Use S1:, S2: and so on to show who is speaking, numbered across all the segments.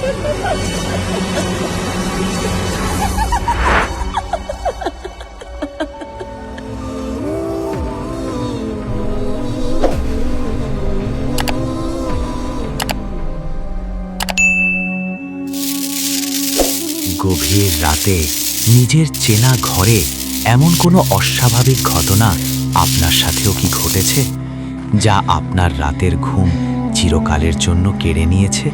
S1: গভীর রাতে নিজের চেনা ঘরে এমন কোনো অস্বাভাবিক ঘটনা আপনার সাথেও কি ঘটেছে, যা আপনার রাতের ঘুম চিরকালের জন্য কেড়ে নিয়েছে?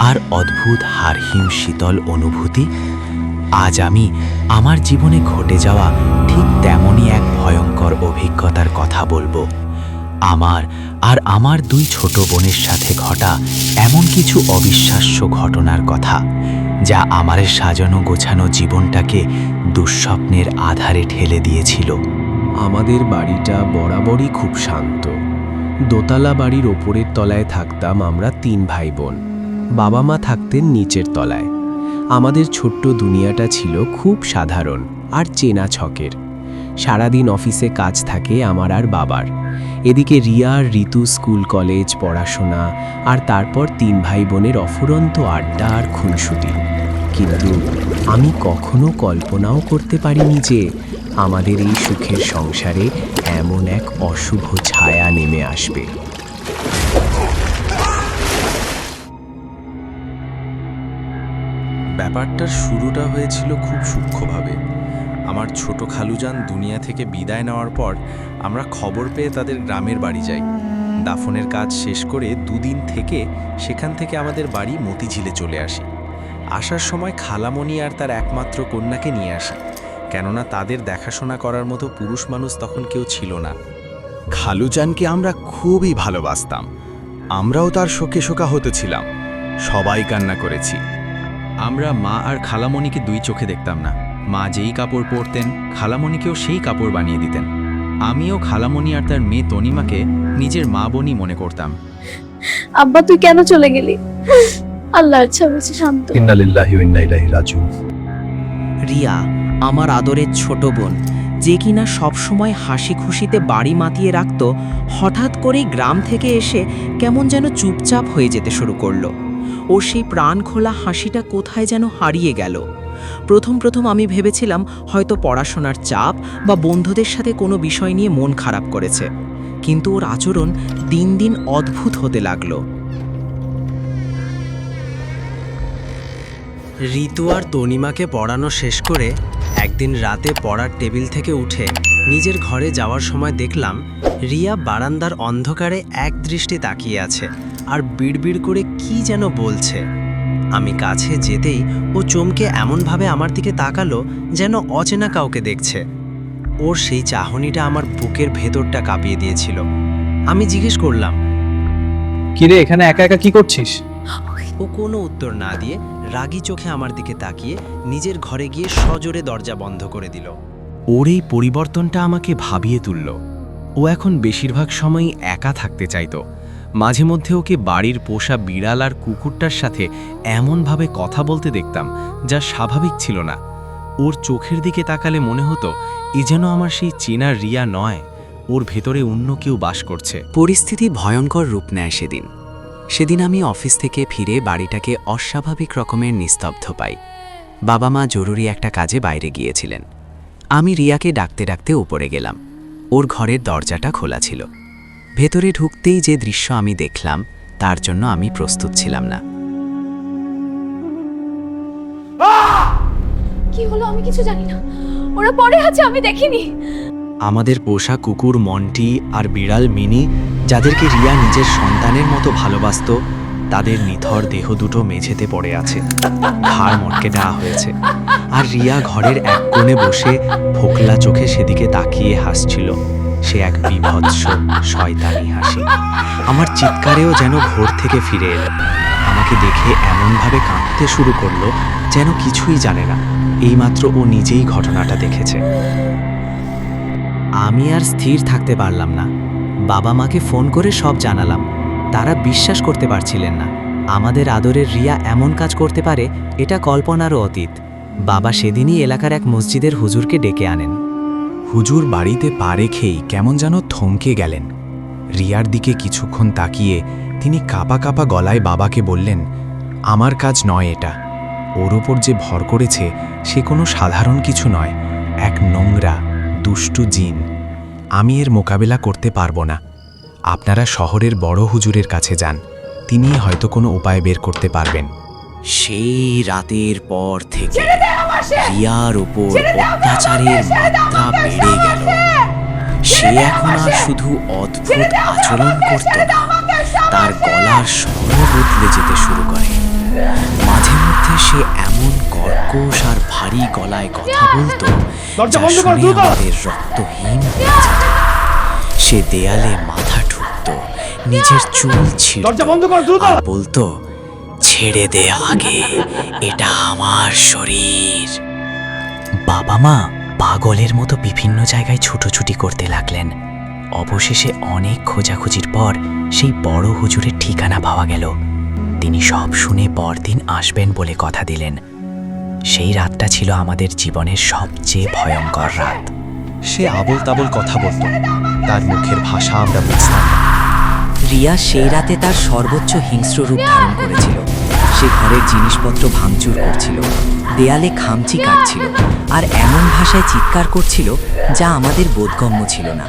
S1: আর অদ্ভুত হারহিম শীতল অনুভূতি, আজ আমি আমার জীবনে ঘটে যাওয়া ঠিক তেমনই এক ভয়ঙ্কর অভিজ্ঞতার কথা বলব। আমার আর আমার দুই ছোট বোনের সাথে ঘটা এমন কিছু অবিশ্বাস্য ঘটনার কথা, যা আমার সাজানো গোছানো জীবনটাকে দুঃস্বপ্নের আধারে ঠেলে দিয়েছিল।
S2: আমাদের বাড়িটা বরাবরই খুব শান্ত। দোতলা বাড়ির ওপরের তলায় থাকতাম আমরা তিন ভাই বোন। বাবা মা থাকতেন নিচের তলায়। আমাদের ছোট্ট দুনিয়াটা ছিল খুব সাধারণ আর চেনা ছকের। সারাদিন অফিসে কাজ থাকে আমার আর বাবার। এদিকে রিয়া, ঋতু, স্কুল, কলেজ, পড়াশোনা আর তারপর তিন ভাই বোনের অফুরন্ত আড্ডা আর খুনসুটি। কিন্তু আমি কখনো কল্পনাও করতে পারিনি যে আমাদের এই সুখের সংসারে এমন এক অশুভ ছায়া নেমে আসবে।
S3: ব্যাপারটার শুরুটা হয়েছিল খুব সূক্ষ্মভাবে। আমার ছোট খালুজান দুনিয়া থেকে বিদায় নেওয়ার পর আমরা খবর পেয়ে তাদের গ্রামের বাড়ি যাই। দাফনের কাজ শেষ করে দুদিন থেকে সেখান থেকে আমাদের বাড়ি মতিঝিলে চলে আসি। আসার সময় খালামণি আর তার একমাত্র কন্যাকে নিয়ে আসি। কেননা তাদের দেখাশোনা করার মতো পুরুষ মানুষ তখন কেউ ছিল না।
S4: খালুজানকে আমরা খুবই ভালোবাসতাম। আমরাও তার শোকে শোকা হতেছিলাম সবাই কান্না করেছি।
S5: আমরা মা আর খালামণিকে দুই চোখে দেখতাম না। মা যেই কাপড় পরতেন খালামণিকেও সেই কাপড় বানিয়ে দিতেন। আমিও খালামণি আর তার মেয়ে তনিমাকে নিজের মা বোনই মনে করতাম।
S6: আব্বা তুই কেন চলে গেলি? আল্লাহ আচ্ছা বলছি শান্ত।
S7: রিয়া আমার আদরের ছোট বোন যে কিনা সবসময় হাসি খুশিতে বাড়ি মাতিয়ে রাখত হঠাৎ করেই গ্রাম থেকে এসে কেমন যেন চুপচাপ হয়ে যেতে শুরু করল। ওর সেই প্রাণ খোলা হাসিটা কোথায় যেন হারিয়ে গেল। প্রথম প্রথম আমি ভেবেছিলাম হয়তো পড়াশোনার চাপ বা বন্ধুদের সাথে কোনো বিষয় নিয়ে মন খারাপ করেছে। কিন্তু ওর আচরণ দিন দিন অদ্ভুত হতে লাগল।
S2: ঋতু আর তনিমাকে পড়ানো শেষ করে একদিন রাতে পড়ার টেবিল থেকে উঠে নিজের ঘরে যাওয়ার সময় দেখলাম রিয়া বারান্দার অন্ধকারে এক দৃষ্টি তাকিয়ে আছে। আর বিড়বিড় করে কি যেন বলছে। আমি কাছে যেতেই ও চমকে এমনভাবে আমার দিকে তাকালো যেন অচেনা কাউকে দেখছে। ওর সেই চাহনিটা আমার বুকের ভেতরটা কাঁপিয়ে দিয়েছিল। আমি জিজ্ঞেস করলাম
S8: কিরে এখানে একা একা কি করছিস?
S2: ও কোনো উত্তর না দিয়ে রাগী চোখে আমার দিকে তাকিয়ে নিজের ঘরে গিয়ে সজোরে দরজা বন্ধ করে দিল।
S1: ওর এই পরিবর্তনটা আমাকে ভাবিয়ে তুলল। ও এখন বেশিরভাগ সময়ই একা থাকতে চাইতো। মাঝে মধ্যে ওকে বাড়ির পোষা বিড়াল আর কুকুরটার সাথে এমনভাবে কথা বলতে দেখতাম যা স্বাভাবিক ছিল না। ওর চোখের দিকে তাকালে মনে হতো, এ যেন আমার সেই চেনা রিয়া নয়, ওর ভেতরে অন্য কেউ বাস করছে।
S7: পরিস্থিতি ভয়ঙ্কর রূপ নেয় সেদিন। সেদিন আমি অফিস থেকে ফিরে বাড়িটাকে অস্বাভাবিক রকমের নিস্তব্ধ পাই। বাবা মা জরুরি একটা কাজে বাইরে গিয়েছিলেন। আমি রিয়াকে ডাকতে ডাকতে উপরে গেলাম। ওর ঘরের দরজাটা খোলা ছিল। ভেতরে ঢুকতেই যে দৃশ্য আমি দেখলাম তার জন্য আমি প্রস্তুত ছিলাম না।
S6: কি হলো? আমি কিছু জানি না। ওরা পড়ে আছে আমি দেখিনি।
S2: আমাদের পোষা কুকুর মন্টি আর বিড়াল মিনি যাদেরকে রিয়া নিজের সন্তানের মতো ভালোবাসতো তাদের নিথর দেহ দুটো মেঝেতে পড়ে আছে। ঘাড় মটকে দেওয়া হয়েছে। আর রিয়া ঘরের এক কোণে বসে ফোকলা চোখে সেদিকে তাকিয়ে হাসছিল। সে এক বিভৎস শয়তানি হাসি। আমার চিৎকারেও যেন ঘোর থেকে ফিরে এলো। আমাকে দেখে এমনভাবে কাঁদতে শুরু করল যেন কিছুই জানে না। এইমাত্র ও নিজেই ঘটনাটা দেখেছে। আমি আর স্থির থাকতে পারলাম না। বাবা মাকে ফোন করে সব জানালাম। তারা বিশ্বাস করতে পারছিলেন না। আমাদের আদরের রিয়া এমন কাজ করতে পারে, এটা কল্পনারও অতীত। বাবা সেদিনই এলাকার এক মসজিদের হুজুরকে ডেকে আনেন।
S4: হুজুর বাড়িতে পা রেখেই কেমন যেন থমকে গেলেন। রিয়ার দিকে কিছুক্ষণ তাকিয়ে তিনি কাপা কাপা গলায় বাবাকে বললেন
S2: আমার কাজ নয় এটা। ওর ওপর যে ভর করেছে সে কোনো সাধারণ কিছু নয়। এক নোংরা দুষ্টু জিন। আমি এর মোকাবেলা করতে পারব না। আপনারা শহরের বড় হুজুরের কাছে যান। তিনি হয়তো কোনো উপায় বের করতে পারবেন।
S7: সেই রাতের পর থেকে রিয়ার উপর অত্যাচারের মাত্রা বেড়ে গেল। সে এখন আর শুধু অদ্ভুত আচরণ করত না তার গলার স্বর বদলে যেতে শুরু করে। মাঝে মধ্যে সে এমন কর্কশ আর ভারী গলায় কথা বলতো যা শুনে আমাদের রক্তহীন সে দেয়ালে মাথা ঠুকতো নিজের চুল ছিঁড়ত বলতো ছেড়ে দে আগে। এটা আমার শরীর।
S1: বাবা মা পাগলের মতো বিভিন্ন জায়গায় ছুটোছুটি করতে লাগলেন। অবশেষে অনেক খোঁজাখুঁজির পর সেই বড় হুজুরের ঠিকানা পাওয়া গেল। তিনি সব শুনে পরদিন আসবেন বলে কথা দিলেন। সেই রাতটা ছিল আমাদের জীবনের সবচেয়ে ভয়ঙ্কর রাত।
S2: সে আবল তাবল কথা বলতো। তার মুখের ভাষা আমরা বুঝতাম
S7: রিয়া সেই রাতে তার সর্বোচ্চ হিংস্র রূপ ধারণ করেছিল। সে ঘরের জিনিসপত্র ভাঙচুর করছিল। দেয়ালে খামচি কাটছিল আর এমন ভাষায় চিৎকার করছিল যা আমাদের বোধগম্য ছিল না।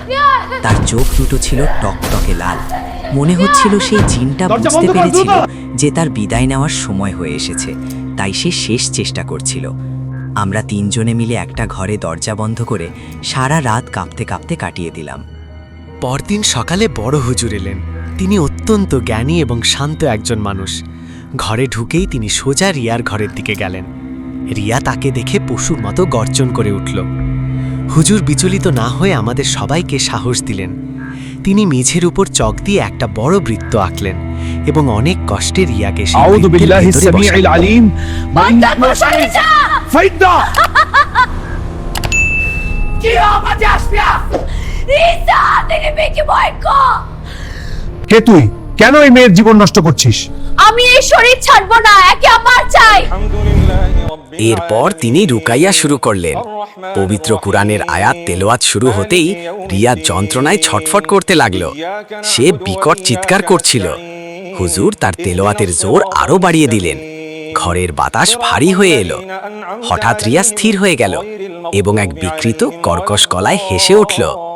S7: তার চোখ দুটো ছিল টকটকে লাল। মনে হচ্ছিল সেই জিনটা বুঝতে পেরেছিল যে তার বিদায় নেওয়ার সময় হয়ে এসেছে। তাই সে শেষ চেষ্টা করছিল। আমরা তিনজনে মিলে একটা ঘরে দরজা বন্ধ করে সারা রাত কাঁপতে কাঁপতে কাটিয়ে দিলাম।
S2: পরদিন সকালে বড় হুজুর এলেন। তিনি অত্যন্ত জ্ঞানী এবং শান্ত একজন মানুষ। ঘরে ঢুকেই তিনি সোজা রিয়ার ঘরের দিকে গেলেন। রিয়া তাকে দেখে পশুর মতো গর্জন করে উঠল। হুজুর বিচলিত না হয়ে আমাদের সবাইকে সাহস দিলেন। তিনি মেঝের উপর চক দিয়ে একটা বড় বৃত্ত আঁকলেন এবং অনেক কষ্টে রিয়াকে
S8: হে তুই? কেন এই মেয়ের জীবন নষ্ট করছিস?
S6: আমি এই শরীর ছাড়বো না একে আমার চাই।
S2: এরপর তিনি রুকাইয়া শুরু করলেন। পবিত্র কুরআনের আয়াত তেলোয়াত শুরু হতেই রিয়া যন্ত্রণায় ছটফট করতে লাগল। সে বিকট চিৎকার করছিল। হুজুর তার তেলোয়াতের জোর আরও বাড়িয়ে দিলেন। ঘরের বাতাস ভারী হয়ে এলো। হঠাৎ রিয়া স্থির হয়ে গেল এবং এক বিকৃত কর্কশ গলায় হেসে উঠল।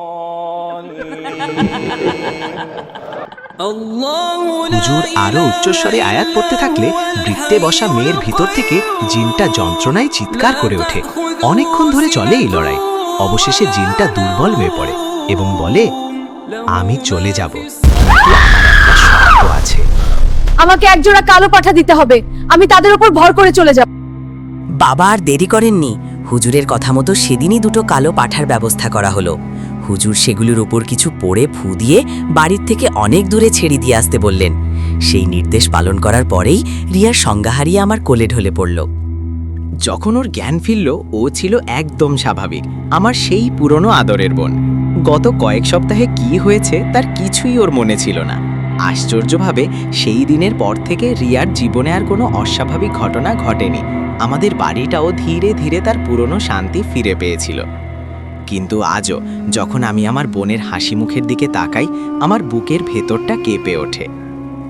S2: হুজুর আরও উচ্চস্বরে আয়াত পড়তে থাকলে বৃত্তে বসা মেয়ের ভিতর থেকে জিনটা যন্ত্রণায় চিৎকার করে ওঠে। অনেকক্ষণ ধরে চলে এই লড়াই। অবশেষে জিনটা দুর্বল হয়ে পড়ে এবং বলে আমি চলে যাব। আছে।
S6: আমাকে একজোড়া কালো পাঠা দিতে হবে। আমি তাদের উপর ভর করে চলে যাব।
S7: বাবা আর দেরি করেননি। হুজুরের কথা মতো সেদিনই দুটো কালো পাঠার ব্যবস্থা করা হলো। হুজুর সেগুলোর ওপর কিছু পড়ে ফু দিয়ে বাড়ির থেকে অনেক দূরে ছেড়ে দিয়ে আসতে বললেন। সেই নির্দেশ পালন করার পরেই রিয়ার সংজ্ঞা হারিয়ে আমার কোলে ঢলে পড়ল।
S5: যখন ওর জ্ঞান ফিরল, ও ছিল একদম স্বাভাবিক, আমার সেই পুরনো আদরের বোন। গত কয়েক সপ্তাহে কি হয়েছে তার কিছুই ওর মনে ছিল না। আশ্চর্যভাবে সেই দিনের পর থেকে রিয়ার জীবনে আর কোনো অস্বাভাবিক ঘটনা ঘটেনি। আমাদের বাড়িটাও ধীরে ধীরে তার পুরনো শান্তি ফিরে পেয়েছিল। কিন্তু আজও, যখন আমি আমার বোনের হাসি মুখের দিকে তাকাই, আমার বুকের ভেতরটা কেঁপে ওঠে।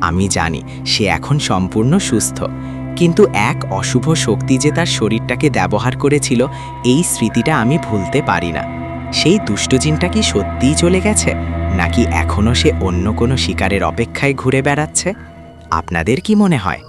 S5: আমি জানি, সে এখন সম্পূর্ণ সুস্থ। কিন্তু এক অশুভ শক্তি যে তার শরীরটাকে ব্যবহার করেছিল, এই স্মৃতিটা আমি ভুলতে পারি না। সেই দুষ্টজিনটা কি সত্যিই চলে গেছে? নাকি এখনও সে অন্য কোনো শিকারের অপেক্ষায় ঘুরে বেড়াচ্ছে? আপনাদের কি মনে হয়?